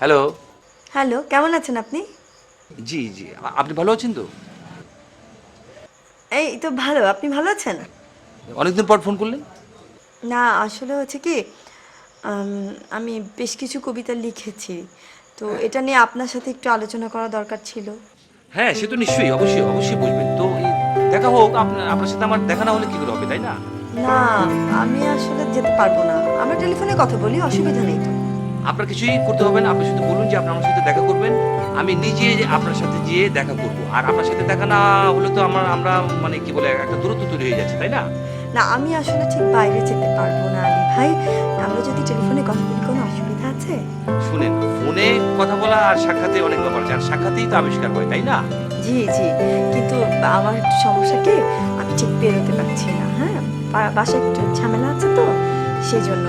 Hello. Hello কেমন আছেন আপনি? জি জি। আপনি ভালো আছেন তো? এই তো ভালো। আপনি ভালো আছেন? অনেকদিন পর ফোন করলেন? না আসলে হচ্ছে কি আমি বেশ কিছু কবিতা লিখেছি। তো এটা নিয়ে আপনার সাথে একটু আলোচনা করা দরকার ছিল। হ্যাঁ সে তো নিশ্চয়ই। অবশ্যই অবশ্যই বুঝবেন তো দেখা হোক আপনার আপনার সাথে আমার দেখা না হলে কি করে হবে তাই না? না আমি আসলে যেতে পারব না। আমরা টেলিফোনে কথা বলি অসুবিধা নেই তো। আপনার কিছুই করতে হবে না আপনি শুধু বলুন যে আপনি আমার সাথে দেখা করবেন। আমি নিজে আপনার সাথে গিয়ে দেখা করব। আর আপনার সাথে দেখা না হলে তো আমার আমরা মানে কি বলে একটা দূরত্ব তৈরি হয়ে যাচ্ছে তাই না? না আমি আসলে ঠিক বাইরে যেতে পারব না আলী ভাই। আমরা যদি টেলিফোনে কথা বলি কোনো অসুবিধা আছে? শুনেন ফোনে কথা বলা আর সাক্ষাতে অনেক ব্যাপার আছে। আর সাক্ষাতেই তো আবিষ্কার হয় তাই না? জি জি। কিন্তু আমার সমস্যা কি? আমি ঠিক বেরোতে পারছি না হ্যাঁ? বাসায় একটু ঝামেলা আছে তো সেই জন্য।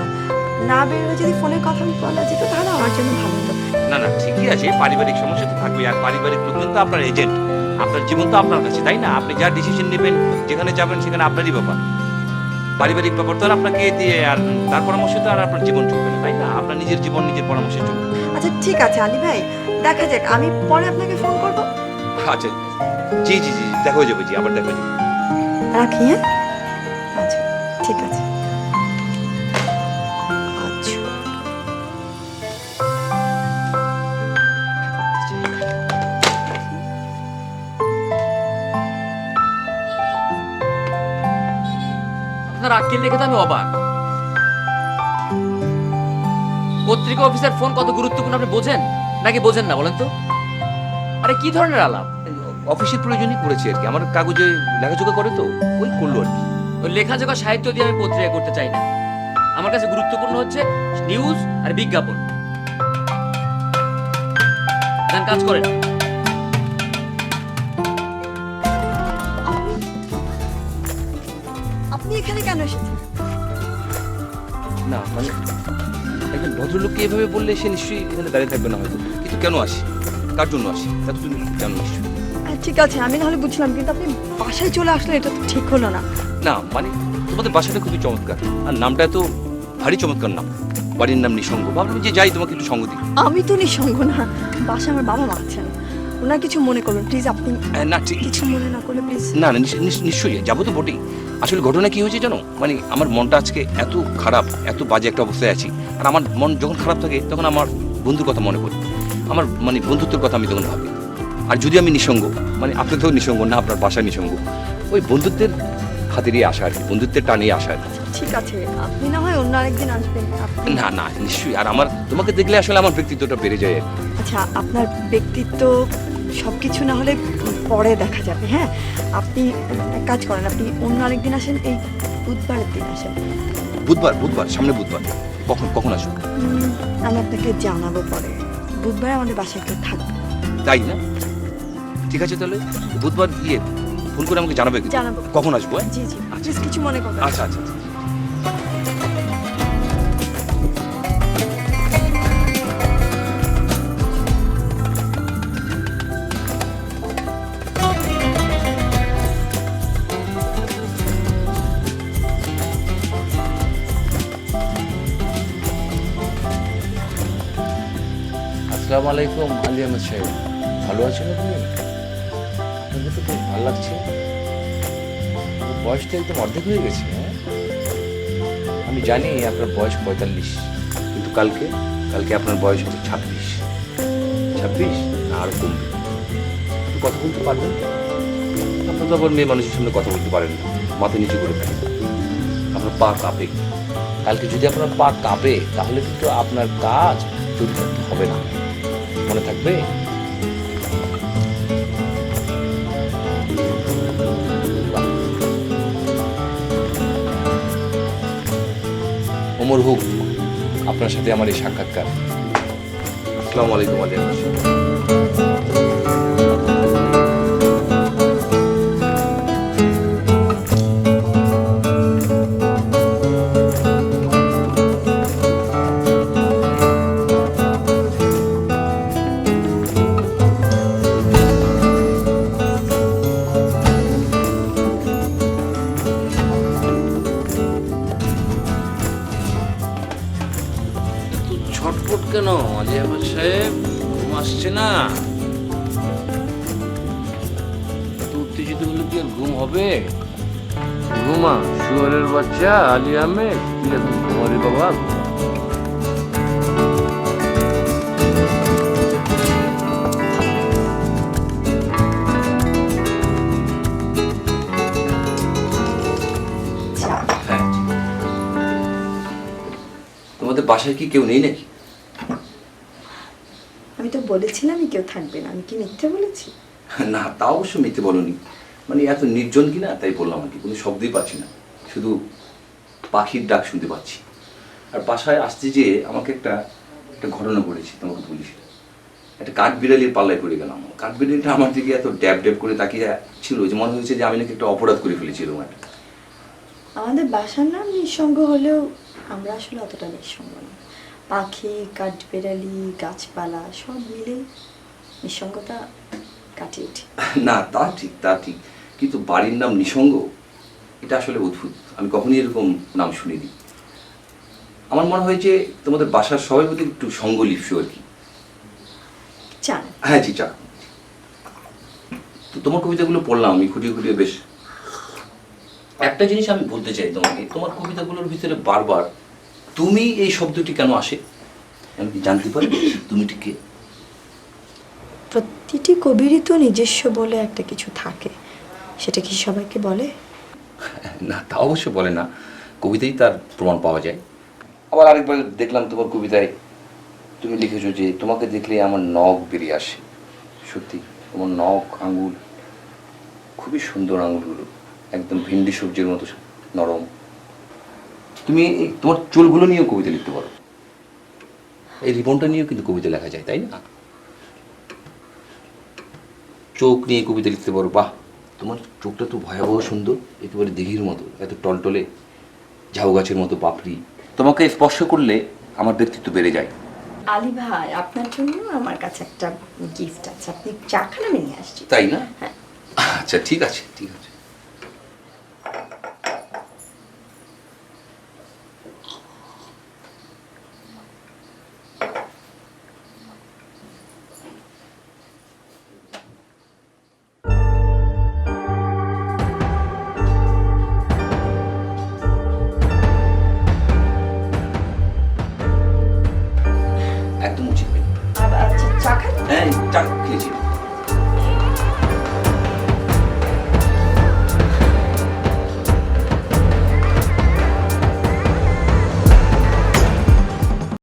না বেরোলে যদি ফোনে কথা বলা যেত তাহলে আমার জন্য ভালো হতো। না না ঠিকই আছে পারিবারিক সমস্যা তো থাকবে আর পারিবারিক লোকজন তো আপনার এজেন্ট আপনার জীবন তো আপনার কাছে তাই না? আপনি যা ডিসিশন নেবেন যেখানে যাবেন সেখানে আপনারই ব্যাপার। পারিবারিক ব্যাপার তো আর আপনাকে দিয়ে আর তার পরামর্শ তো আর আপনার জীবন চলবে না তাই না? আপনার নিজের জীবন নিজের পরামর্শে চলবে আচ্ছা ঠিক আছে আলী ভাই দেখা যাক আমি পরে আপনাকে ফোন করব? আচ্ছা জি জি জি দেখা যাবে জি আবার দেখা যাবে। রাখি হ্যাঁ? আচ্ছা ঠিক আছে। আপনার আক্কেল দেখে তো আমি অবাক। পত্রিকা অফিসের ফোন কত গুরুত্বপূর্ণ আপনি বোঝেন? নাকি বোঝেন না বলেন তো? আরে কি ধরনের আলাপ? অফিসের প্রয়োজনই করেছে আর কি। আমার কাগজে লেখাজোখা করে তো ওই করল আর কি। ওই লেখাজোখা সাহিত্য দিয়ে আমি পত্রিকা করতে চাই না। আমার কাছে গুরুত্বপূর্ণ হচ্ছে নিউজ আর বিজ্ঞাপন। কাজ করেন। এখানে কেন এসেছেন না মানে একজন ভদ্রলোককে এভাবে বললে সে নিশ্চয়ই এখানে দাঁড়িয়ে থাকবে না হয়তো। কিন্তু কেন আসি? কার জন্য আসি? তা তুমি জানো নিশ্চয়ই ঠিক আছে আমি নাহলে বুঝলাম কিন্তু আপনি বাসায় চলে আসলে এটা তো ঠিক হলো না। না মানে তোমাদের বাসাটা খুবই চমৎকার। আর নামটা তো ভারী চমৎকার নাম। বাড়ির নাম নিঃসঙ্গ। ভাবলাম যে যাই তোমাকে একটু সঙ্গ দিই। আমি তো নিঃসঙ্গ না বাসা আমার বাবা মা আছেন। ওনার কিছু মনে করবেন প্লিজ আপনি না ঠিক কিছু মনে না করলে প্লিজ না না নিশ্চয়ই- নিশ্চয়ই- নিশ্চয়ই যাব তো বটেই। আসলে ঘটনা কি হয়েছে জানো? মানে আমার মনটা আজকে এত খারাপ এত বাজে একটা অবস্থায় আছি। আর আমার মন যখন খারাপ থাকে তখন আমার বন্ধুর কথা মনে পড়ে। আমার মানে বন্ধুত্বের কথা আমি তখন ভাবি। আর যদি আমি নিঃসঙ্গ মানে আপনি তো নিঃসঙ্গ না আপনার বাসা নিঃসঙ্গ ওই বন্ধুত্বের খাতিরে আসা আর কি বন্ধুত্বের টানিয়ে আসা আর কি। ঠিক আছে আপনি না হয় অন্য আরেকদিন আসবেন আপনি না না নিশ্চয়ই। আর আমার তোমাকে দেখলে আসলে আমার ব্যক্তিত্বটা বেড়ে যায় আর কি। আচ্ছা আপনার ব্যক্তিত্ব সব কিছু না হলে পরে দেখা যাবে হ্যাঁ? আপনি এক কাজ করেন আপনি অন্য আরেকদিন আসেন এই বুধবারের দিন আসেন। বুধবার বুধবার সামনে বুধবার। কখন কখন আসব? উম, আমি আপনাকে জানাব পরে। বুধবার আমাদের বাসায় কেউ থাকবে। তাই না? ঠিক আছে তাহলে? বুধবার গিয়ে ফোন করে আমাকে জানাবে কিন্তু। জানাব কখন আসব হ্যাঁ? জি জি প্লিজ কিছু মনে করবেন আচ্ছা আচ্ছা আচ্ছা। আসসালামু আলাইকুম আলী আহমেদ সাহেব ভালো আছেন আপনি তো বেশ ভালো লাগছে। আপনার বয়সটা একদম অর্ধেক হয়ে গেছে হ্যাঁ? আমি জানি আপনার বয়স পঁয়তাল্লিশ, কিন্তু কালকে কালকে আপনার বয়স হচ্ছে ছাব্বিশ। ছাব্বিশ? না আরও কমবে। আপনি কথা বলতে পারবেন? তো? আপনি তো আবার মেয়ে মানুষের সামনে কথা বলতে পারেন না, মাথা নিচু করে থাকেন আপনার পা কাঁপে। কালকে যদি আপনার পা কাঁপে, তাহলে কিন্তু আপনার কাজ চরিতার্থ হবে না। মনে থাকবে? ওমর হোক। আপনার সাথে আমার এই সাক্ষাৎকার। আসসালামু আলাইকুম আলী ছটফট কেন? আহমেদ সাহেব ঘুম আসছে না। উত্তেজিত হলে কি ঘুম হবে? ঘুমা, শুয়ারের বাচ্চা আলী আহমেদ তুই ঘুমারে বাবা? বাসায় কি কেউ নেই নাকি? আমি তো বলেছিলামই কেউ থাকবে না। আমি কি মিথ্যে বলেছি? না তা অবশ্য মিথ্যে বলনি। মানে এত নির্জন কিনা তাই বললাম আর কি। কোনো শব্দই পাচ্ছি না। শুধু পাখির ডাক শুনতে পাচ্ছি। আর বাসায় আসতে যেয়ে আমাকে একটা একটা ঘটনা ঘটেছে তোমাকে বলি একটা কাঠ বিড়ালির পাল্লায় পড়ে গেলাম কাঠ বিড়ালিটা আমার দিকে এত ড্যাব ড্যাব করে তাকিয়ে ছিল যে মনে হয়েছে যে আমি নাকি একটা অপরাধ করে ফেলেছি এরকম একটা। আমাদের বাসার নাম নিঃসঙ্গ হলেও আমরা আসলে অতটা নিঃসঙ্গ না। পাখি কাঠবেড়ালি গাছপালা সব মিলে নিঃসঙ্গতা কাটিয়ে উঠি। না তা ঠিক তা ঠিক। কিন্তু বাড়ির নাম নিঃসঙ্গ এটা আসলে অদ্ভুত। আমি কখনই এরকম নাম শুনিনি। আমার মনে হয় যে তোমাদের বাসার সবাই প্রতি একটু সঙ্গ লিপসু আর কি। চান হ্যাঁ জি চা। তো তোমার কবিতাগুলো পড়লাম আমি খুঁটিয়ে খুঁটিয়ে বেশ। একটা জিনিস আমি বলতে চাই তোমাকে তোমার কবিতাগুলোর ভিতরে বারবার তুমি এই শব্দটি কেন আসে? আমি কি জানতে পারি? তুমি ঠিক কে? প্রতিটি কবিরই তো নিজস্ব বলে একটা কিছু থাকে। সেটা কি সবাইকে বলে? না তা অবশ্য বলে না। কবিতাই তার প্রমাণ পাওয়া যায়। আবার আরেকবার দেখলাম তোমার কবিতায় তুমি লিখেছো যে তোমাকে দেখলে আমার নখ বেরিয়ে আসে। সত্যি তোমার নখ আঙুল খুবই সুন্দর আঙুলগুলো। একদম ভিন্ডি সবজির মতো নরম। তুমি এই তোমার চুলগুলো নিয়েও কবিতা লিখতে পারো। এই রিবনটা নিয়েও কিন্তু কবিতা লেখা যায় তাই না? চোখ নিয়ে কবিতা লিখতে পারো বাহ! তোমার চোখটা তো ভয়াবহ সুন্দর একেবারে দিঘির মতো এত টলটলে ঝাউ গাছের মতো পাপড়ি। তোমাকে স্পর্শ করলে আমার ব্যক্তিত্ব বেড়ে যায়। আলী ভাই আপনার জন্য আমার কাছে একটা গিফট আছে। আপনি চা খান আমি নিয়ে আসছি। তাই না? হ্যাঁ। আচ্ছা ঠিক আছে ঠিক আছে। একদম উচিত।